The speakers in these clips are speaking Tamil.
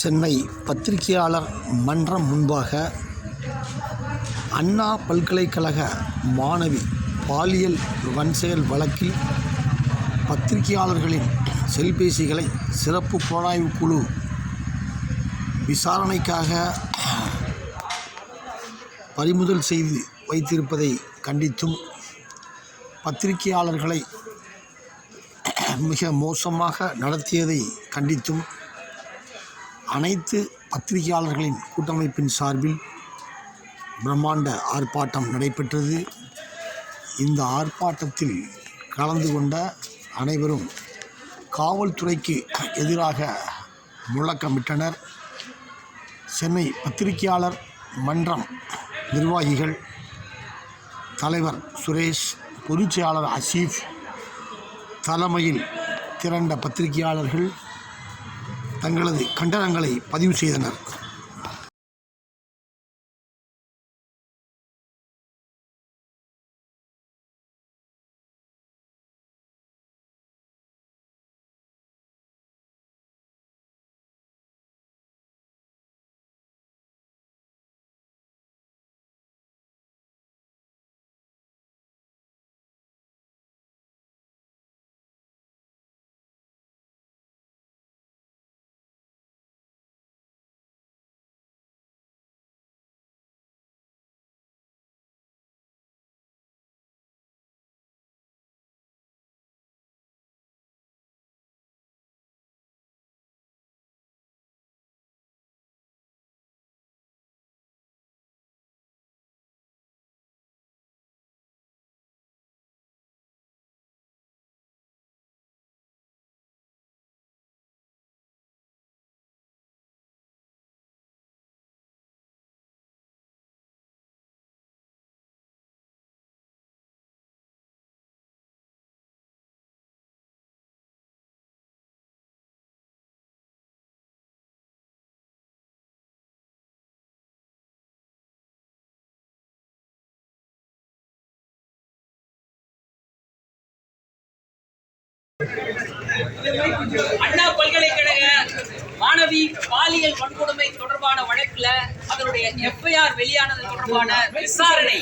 சென்னை பத்திரிகையாளர் மன்றம் முன்பாக அண்ணா பல்கலைக்கழக மாணவி பாலியல் வன்செயல் வழக்கில் பத்திரிகையாளர்களின் செல்பேசிகளை சிறப்பு புலனாய்வு குழு விசாரணைக்காக பறிமுதல் செய்து வைத்திருப்பதை கண்டித்தும் பத்திரிகையாளர்களை மிக மோசமாக நடத்தியதை கண்டித்தும் அனைத்து பத்திரிகையாளர்களின் கூட்டமைப்பின் சார்பில் பிரம்மாண்ட ஆர்ப்பாட்டம் நடைபெற்றது. இந்த ஆர்ப்பாட்டத்தில் கலந்து கொண்ட அனைவரும் காவல்துறைக்கு எதிராக முழக்கமிட்டனர். சென்னை பத்திரிகையாளர் மன்றம் நிர்வாகிகள் தலைவர் சுரேஷ் பொதுச்செயலாளர் அசீஃப் தலைமையில் திரண்ட பத்திரிகையாளர்கள் தங்களது கண்டனங்களை பதிவு செய்தனர். அண்ணா பல்கலைக்கழக மாணவி பாலியல் வன்கொடுமை தொடர்பான வழக்குல அதனுடைய எஃப்ஐஆர் வெளியானது தொடர்பான விசாரணை.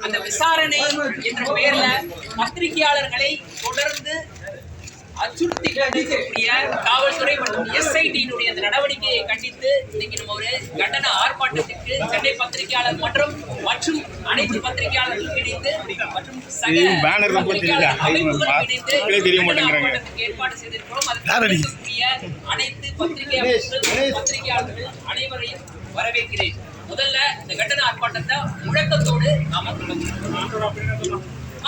அந்த விசாரணை என்ற பெயர்ல பத்திரிகையாளர்களை தொடர்ந்து அச்சுறுத்தி கொண்டிருக்கக்கூடிய காவல்துறை மற்றும் எஸ்ஐடியினுடைய அந்த நடவடிக்கையை கண்டித்து இன்னைக்கு நம்ம ஒரு கண்டன ஆர்ப்பாட்டத்திற்கு சென்னை பத்திரிகையாளர் மற்றும் மற்றும் அனைத்து பத்திரிகையாளர்கள் இணைந்து மற்றும் சக? பத்திரிகையாளர் இணைந்து ஏற்பாடு செய்திருக்கிறோம். அதற்கு அனைத்து பத்திரிகையாளர்கள் அனைவரையும் வரவேற்கிறேன். முதல்ல இந்த கண்டன ஆர்ப்பாட்டத்தை முழக்கத்தோடு நாம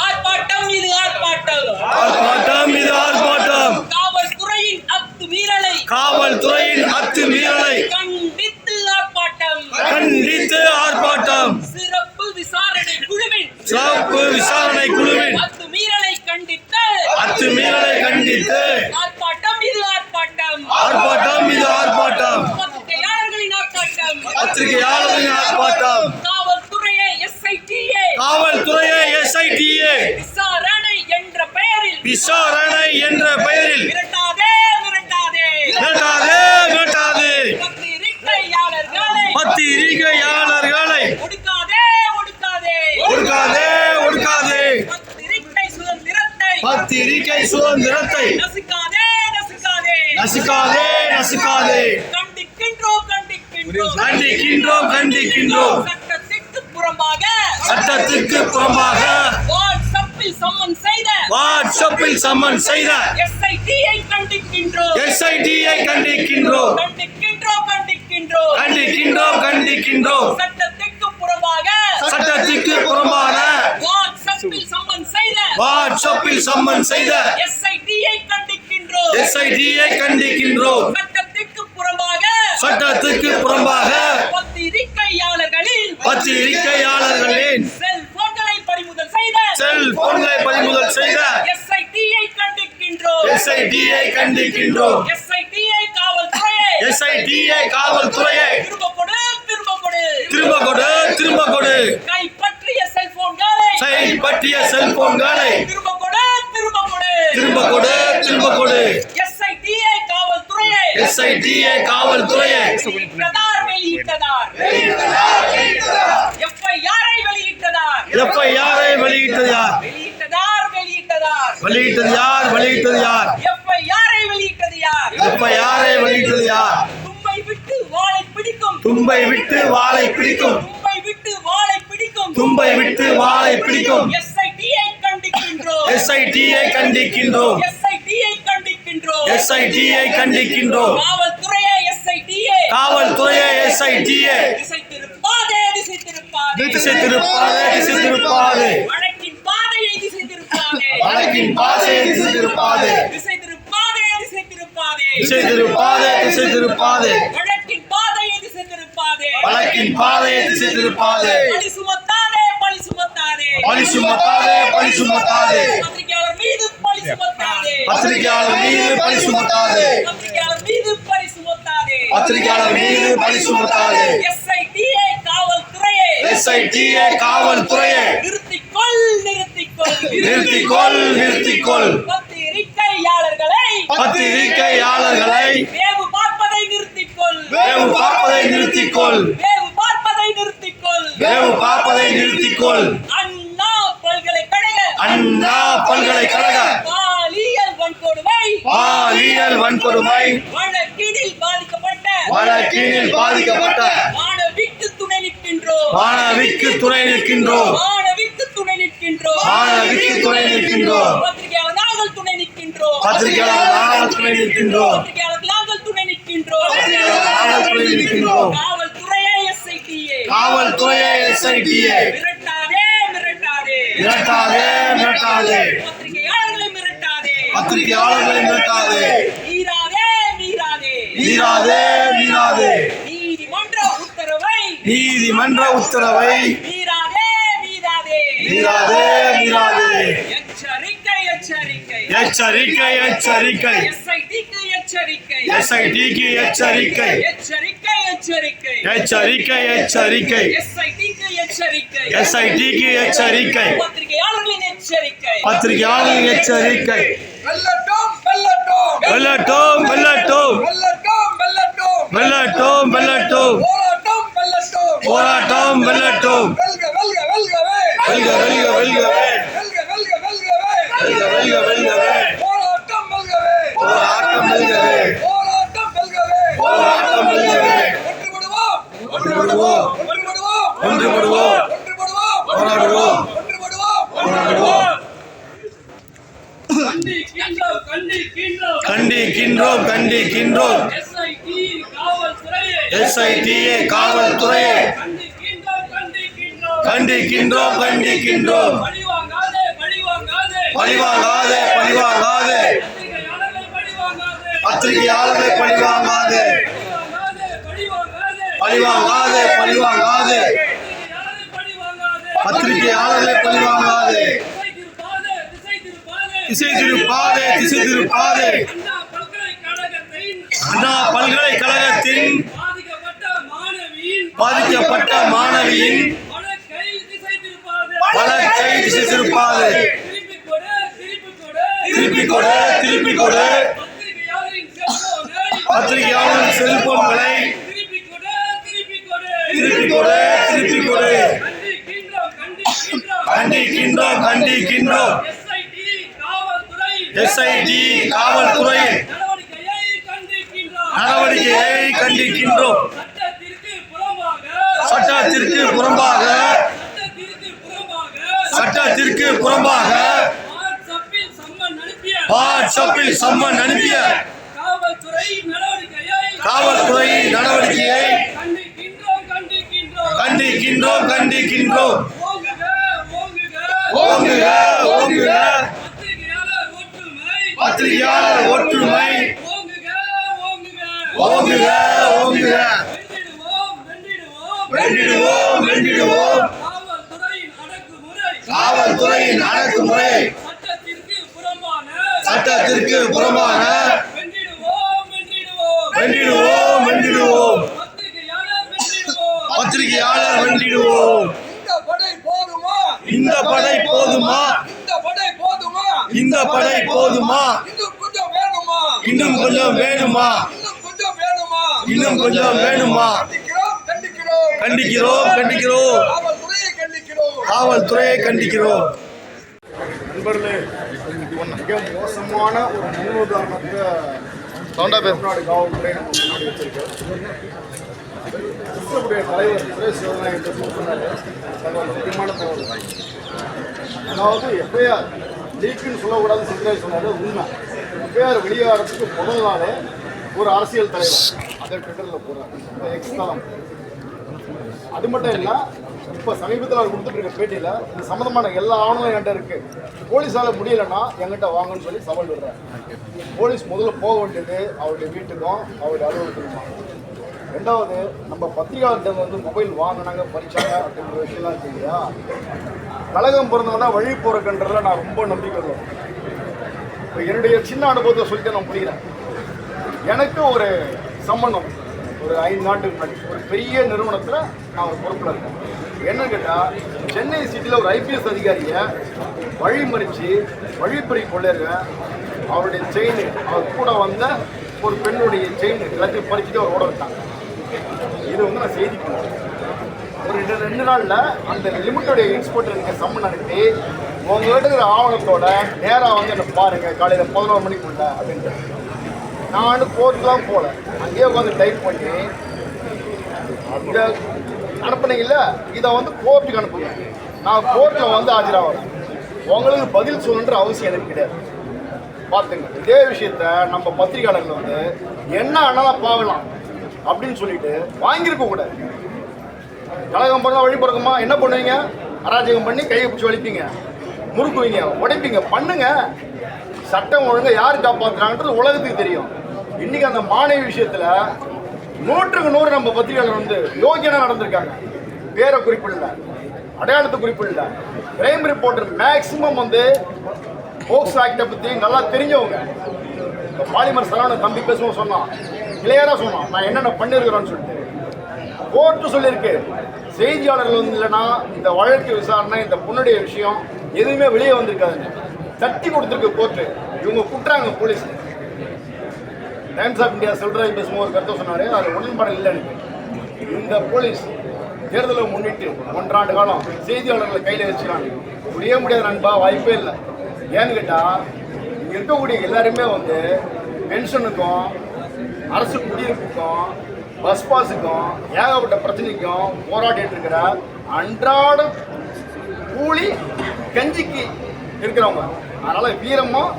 ஆர்ப்பாட்டம் இது ஆர்ப்பாட்டம். ஆர்ப்பாட்டம் இது ஆர்ப்பாட்டம். காவல்துறையின் அத்துமீறலை காவல்துறையின் அத்துமீறலை கண்டித்து ஆர்ப்பாட்டம். கண்டித்து ஆர்ப்பாட்டம். சிறப்பு விசாரணை குழுவின். சிறப்பு விசாரணை குழுவின். அத்துமீறலை கண்டித்து. அத்துமீறலை கண்டித்து. ஆர்ப்பாட்டம் இது ஆர்ப்பாட்டம். ஆர்ப்பாட்டம் இது ஆர்ப்பாட்டம். பத்திரிகையாளர்களின் ஆர்ப்பாட்டம். பத்திரிகையாளர்களின் எஸ்ஐடிஏ விசாரணை என்ற பெயரில். விசாரணை என்ற பெயரில். மிரட்டாதே மிரட்டாதே. மிரட்டாதே மிரட்டாதே. பத்திரிகையாளர்களை பத்திரிகையாளர்களை. ஒடுக்காதே ஒடுக்காதே. ஒடுக்காதே ஒடுக்காதே. பத்திரிகை சுதந்திரத்தை. பத்திரிகை சுதந்திரத்தை. நசுக்காதே நசுக்காதே. நசுக்காதே நசுக்காதே. கண்டிக்கின்றோம் கண்டிக்கின்றோம். கண்டிக்கின்றோம் கண்டிக்கின்றோம். புறம்பாக சட்டத்திற்கு புறம்பாக வாட்ஸ்அப்பில் சம்மன் செய்த வாட்ஸ்அப்பில் சம்மன் செய்த எஸ்ஐடியை கண்டிக்கின்றோம். எஸ்ஐடியை கண்டிக்கின்றோம். கண்டிக்கின்றோம் கண்டிக்கின்றோம். கண்டிக்கின்றோம் கண்டிக்கின்றோம். சட்டத்திற்கு புறம்பாக சட்டத்திற்கு புறம்பான வாட்ஸ்அப்பில் சம்மன் செய்த வாட்ஸ்அப்பில் சம்மன் செய்த எஸ்ஐடியை கண்டிக்கின்றோம். எஸ்ஐடியை கண்டிக்கின்றோம். சட்டத்திற்கு புறம்பாக சட்டத்துக்கு புறம்பாக பத்திரிகையாளர்களின் செல்போன்களை பறிமுதல் செய்த. செல்போன்களை பறிமுதல் செய்த. எஸ்ஐடியை கண்டிக்கின்றோம். எஸ்ஐடியை கண்டிக்கின்றோம். எஸ்ஐடியை காவல்துறையை. எஸ்ஐடியை காவல்துறையை. திரும்ப கொடு திரும்ப கொடு. திரும்ப கொடு திரும்ப கொடு. கைப்பற்றிய செல்போன்களை செயல்பற்றிய செல்போன்களை திரும்ப கொடு திரும்ப கொடு. திரும்ப கொடு திரும்ப கொடு. எஸ்ஐடியை காவல்துறையை. எஸ்ஐடிஏ காவல்துறையே. தும்பை விட்டு வாளை பிடிக்கும். தும்பை விட்டு வாளை பிடிக்கும். தும்பை விட்டு வாளை பிடிக்கும். எஸ்ஐடியை கண்டிக்கின்றோம். எஸ்ஐடியை கண்டிக்கின்றோம். எஸ்ஐடியை கண்டிக்கின்றோம் எஸ்ஐடியை கண்டிக்கின்றோம். காவல்துறையை எஸ்ஐடியை காவல்துறையை எஸ்ஐடிஏ திசை திருப்பாதே திசை திருப்பாதே திசை திருப்பாதே திசை திருப்பாதே வழக்கின் பாதையை திசை திருப்பாதே வழக்கின் பாசையை திசை திருப்பாதே திசை திருப்பாதே திசை திருப்பாதே திசை திருப்பாதே திசை திருப்பாதே வழக்கின் பாதையை திசை திருப்பாதே வழக்கின் பாதையை திசை திருப்பாதே பழி சுமத்தாதே பழி சுமத்தாதே. பழி சுமத்தாதே பழி சுமத்தாதே. பத்திரிகையாளர் மீது பழி சுமத்தாதே. பத்திரிகையாளர் மீது பழி சுமத்தாதே. பத்திரிகையாளர் மீது பழி சுமத்தாதே. பத்திரிகையாளர் மீது பழி சுமத்தாதே. எஸ்ஐடிஏ காவல்துறையே. எஸ்ஐடிஏ காவல்துறையே. நிறுத்திக்கொள் நிறுத்திக்கொள். நிறுத்திக்கொள் நிறுத்திக்கொள். பத்திரிகையாளர்களை. பத்திரிகையாளர்களை. வேவு பார்ப்பதை நிறுத்திக்கொள். வேவு பார்ப்பதை நிறுத்திக்கொள். பார்ப்பதை நிறுத்திக்கொள். வேவு பார்ப்பதை நிறுத்திக்கொள். அண்ணா பல்கலைக்கழக. அண்ணா பல்கலைக்கழக. பாலியல் வன்கொடுமை. பாலியல் வன்கொடுமை. வழக்கினில் பாதிக்கப்பட்ட. வழக்கினில் பாதிக்கப்பட்ட. மாணவிக்கு துணை நிற்கின்றோம். மாணவிக்கு துணை நிற்கின்றோம். மாணவிக்கு துணை நிற்கின்றோம். மாணவிக்கு துணை நிற்கின்றோம். பத்திரிகையாளர் நாங்கள் துணை நிற்கின்றோம். பத்திரிகையாளர் நாங்கள் துணை நிற்கின்றோம். பத்திரிகையாளர் நாங்கள் துணை நிற்கின்றோம். நாங்கள் துணை நிற்கின்றோம். காவல்துறையை எஸ்ஐடிஏ மிரட்டாதே மிரட்டாதே. மிரட்டாதே மிரட்டாதே. பத்திரிகையாளர்களை மிரட்டாதே. பத்திரிகையாளர்களை மிரட்டாதே. மீறாதே மீறாதே. மீறாதே மீறாதே. நீதிமன்ற உத்தரவை. நீதிமன்ற உத்தரவை. மீறாதே மீறாதே. மீறாதே மீறாதே. எச்சரிக்கை எச்சரிக்கை. எச்சரிக்கை எச்சரிக்கை. எஸ்ஐடிக்கு எச்சரிக்கை. எஸ்ஐடிக்கு எச்சரிக்கை. எச்சரிக்கை எச்சரிக்கை எச்சரிக்கை எஸ்ஐடிக்கு எச்சரிக்கை எஸ்ஐடிக்கு எச்சரிக்கை பத்திரிகையாளர்களின் எச்சரிக்கை பத்திரிகையாளர்களின் எச்சரிக்கை வெல்லட்டோம் வெல்லட்டோம் வெல்லட்டோம் வெல்லட்டோம் வெல்லட்டோம் வெல்லட்டோம் வெல்லட்டோம் போராட்டம் வெல்லட்டோம் போராட்டம் வெல்லட்டோம் வெல்க வெல்க வெல்கவே வெல்க வெல்க போராடுவோம். கண்டிக்கின்றோம் கண்டிக்கின்றோம். எஸ்ஐடிஏ காவல்துறையை. கண்டிக்கின்றோம் கண்டிக்கின்றோம். பழிவாங்காதே பழிவாங்காதே. பத்திரிகையாளர்களை பழிவாங்காதே. பழிவாங்காதே பழிவாங்காதே. பத்திரிகையாளர்களை பழிவாங்காது திசை திருப்பாதே திசை திருப்பாதே அண்ணா பல்கலைக்கழகத்தின் பாதிக்கப்பட்ட மாணவியின் பல கை திருப்பாதே திருப்பி கொடு திருப்பி கொடு. பத்திரிகையாளர் செல்போன்களை கண்டிக்கின்றோம் கண்டிக்கின்றோம். எஸ்ஐடி காவல்துறை. நடவடிக்கையை கண்டிக்கின்றோம். சட்டத்திற்கு புறம்பாக. சட்டத்திற்கு புறம்பாக. வாட்ஸ்அப்பில் சம்மன் அனுப்பிய. காவல்துறை நடவடிக்கையை கண்டிக்கின்றோம் கண்டிக்கின்றோம் கண்டிக்கின்றோம். ஓங்குக ஓங்குக பத்திரிகையாளர் ஒற்றுமை. ஓங்குக ஓங்குக வென்றிடுவோம் வென்றிடுவோம். காவல்துறையின் அடக்குமுறை சட்டத்திற்கு புறம்பான இந்த படை போதுமா? இந்த படை போதுமா? இன்னும் கொஞ்சம் வேணுமா? இன்னும் கொஞ்சம் வேணுமா? கண்டிக்கிறோம் கண்டிக்கிறோம். காவல்துறையை கண்டிக்கிறோம். நண்பர்களே மிக மோசமான ஒரு முன்னுதாரணத்தை சவுண்டா பேர். காவல்துறை வச்சிருக்கேன் தலைவர் சுரேஷ் சிவநாயகத்தை தகவல் முக்கியமான தகவல். அதாவது எஃப்ஐஆர் லீக்குன்னு சொல்லக்கூடாதுன்னு சிந்தனை சொன்னாரு உண்மை. எஃப்ஐஆர் வெளியாகிறதுக்கு முதல் நாளே ஒரு அரசியல் தலைவர் அதை ட்விட்டரில் போகிறார் எக்ஸ் தளம் அது மட்டும் இல்லை இப்போ சமீபத்தில் அவர் கொடுத்துட்டு இருக்க பேட்டியில் இது சம்மந்தமான எல்லா ஆவணங்களும் என்கிட்ட இருக்குது போலீஸால் முடியலைன்னா என்கிட்ட வாங்கன்னு சொல்லி சவால் விடுறாரு. போலீஸ் முதல்ல போக வேண்டியது அவருடைய வீட்டுக்கும் அவருடைய அலுவலகத்துக்கும்? ரெண்டாவது நம்ம பத்திரிகையாளர்கிட்ட வந்து மொபைல் வாங்கினாங்க பறிச்சாங்க அப்படின்ற விஷயம்லாம் இருக்கு இல்லையா? கழகம் பிறந்தவனா வழி போறதுன்றதுல நான் ரொம்ப நம்பிக்கை இப்போ என்னுடைய சின்ன அனுபவத்தை சொல்லிட்டு நான் புரிகிறேன் எனக்கு ஒரு சம்பந்தம் ஒரு ஐந்து நாட்டுக்கு முன்னாடி ஒரு பெரிய நிறுவனத்தில் நான் ஒரு பொறுப்பில் இருக்கேன். என்னன்னு கேட்டால் சென்னை சிட்டியில் ஒரு ஐபிஎஸ் அதிகாரியை வழிமறித்து வழிப்பறி கொள்ளையருங்க அவருடைய செயின் அவர் கூட வந்த ஒரு பெண்ணுடைய செயின் எல்லாத்தையும் பறிச்சுட்டு அவர் ஓட விட்டாங்க இது வந்து நான் செய்தி பண்ணேன் ஒரு ரெண்டு ரெண்டு நாளில் அந்த லிமிட்டோடைய எக்ஸ்போர்ட் இருக்க சம்மன் நடத்தி உங்கள்கிட்ட இருக்கிற ஆவணத்தோட நேராக வந்து என்ன பாருங்க காலையில் பதினோரு மணிக்கு உள்ள அப்படின்ட்டு. நான் வந்து கோர்ட்டுக்கு தான் போகல. அங்கேயே உட்காந்து டைப் பண்ணி அந்த அனுப்புனீங்கல்ல இதை வந்து கோர்ட்டுக்கு அனுப்புங்க. நான் கோர்ட்டில் வந்து ஆஜராகிறேன் உங்களுக்கு பதில் சொல்லணுன்ற அவசியம் எனக்கு கிடையாது. பார்த்துங்க. இதே விஷயத்த நம்ம பத்திரிகையாளர்கள் வந்து என்ன ஆனாலும் பார்க்கலாம். அப்படின்னு சொல்லிட்டு வாங்கியிருக்க கூடாது கழகம் பிறந்தா வழி பிறக்குமா என்ன பண்ணுவீங்க? அராஜகம் பண்ணி கையை பிடிச்சி வலிப்பீங்க. முறுக்குவீங்க உடைப்பீங்க. பண்ணுங்க. சட்டம் ஒழுங்கை யார் காப்பாற்றுறாங்கன்றது உலகத்துக்கு தெரியும். இன்னைக்கு அந்த மாணவி விஷயத்துல நூற்றுக்கு நூறு நம்ம பத்திரிகையாளர் வந்து யோகியனா நடந்திருக்காங்க. பேரை குறிப்பிடல. அடையாளத்தை குறிப்பிடல. கிரைம் ரிப்போர்ட்டர் மேக்சிமம் வந்து போக்ஸ் ஆக்டை பத்தி நல்லா தெரிஞ்சவங்க. பாலிமர் சரவண தம்பி பேசுவோம் சொன்னான் கிளியரா சொன்னோம் நான் என்னென்ன பண்ணிருக்கிறோன்னு சொல்லிட்டு. கோர்ட்டு சொல்லியிருக்கு செய்தியாளர்கள் வந்து இல்லைன்னா இந்த வழக்கு விசாரணை இந்த பொண்ணுடைய விஷயம் எதுவுமே வெளியே வந்திருக்காதுங்க. தட்டி கொடுத்துருக்கு கோர்ட்டு. இவங்க குட்டுறாங்க police. Times of India Selvaraj பேசும்போது ஒரு கருத்தை சொன்னார் அது உடன்பாடு இல்லை இந்த போலீஸ் தேர்தலை முன்னிட்டு ஒன்றாண்டு காலம் செய்தியாளர்களை கையில் வச்சுக்கிறாங்க. முடிய முடியாத நண்பா வாய்ப்பே இல்லை. ஏன்னு கேட்டால் இங்கே இருக்கக்கூடிய எல்லாருமே வந்து பென்ஷனுக்கும் அரசு குடியிருப்புக்கும் பஸ் பாஸுக்கும் ஏகப்பட்ட பிரச்சனைக்கும் போராடிட்டு இருக்கிற அன்றாட கூலி கஞ்சிக்கு இருக்கிறவங்க. அதனால வீரமும்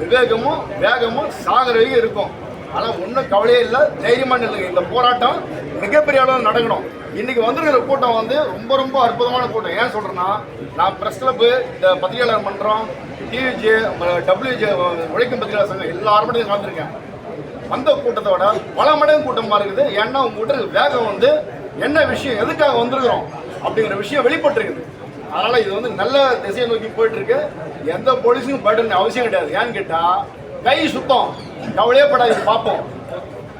விவேகமும் வேகமும் சாகர வரைக்கும் இருக்கும். ஆனால் ஒன்றும் கவலையே இல்லை. தைரியமாக நில்லுங்க. இந்த போராட்டம் மிகப்பெரிய அளவில் நடக்கணும். இன்றைக்கி வந்திருக்கிற கூட்டம் வந்து ரொம்ப ரொம்ப அற்புதமான கூட்டம். ஏன் சொல்கிறேன்னா நான் ப்ரெஸ் கிளப்பு இந்த பத்திரிகையாளர் மன்றம் டிவிஜே டபிள்யூஜே உழைக்கும் பத்திரிகையாளர் சங்கம் எல்லாருமே கலந்துருக்கேன். வந்த கூட்டத்தோட பல மடங்கு கூட்டமாக இருக்குது ஏன்னா உங்கள்கிட்ட வேகம் வந்து என்ன விஷயம் எதுக்காக வந்திருக்கிறோம் அப்படிங்கிற விஷயம் வெளிப்பட்டிருக்குது. அதனால் இது வந்து நல்ல திசையை நோக்கி போயிட்டு இருக்கு எந்த போலீஸுக்கும் பயப்பட அவசியம் கிடையாது. ஏன்னு கேட்டால் கை சுத்தம். கவலையே படாது பார்ப்போம்.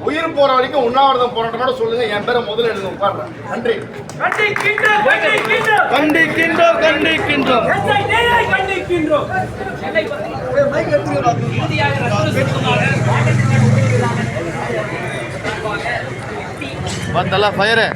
உயிர் போற வரைக்கும் உண்ணாவிரதம் போராட்டத்தோட சொல்லுங்க. என் பேரை முதல்ல எழுத உட்கார்றேன் நன்றி. கண்டிக்கின்றோம் கண்டிக்கின்றோம். கண்டிக்கின்றோம் வந்தல ஃபயரு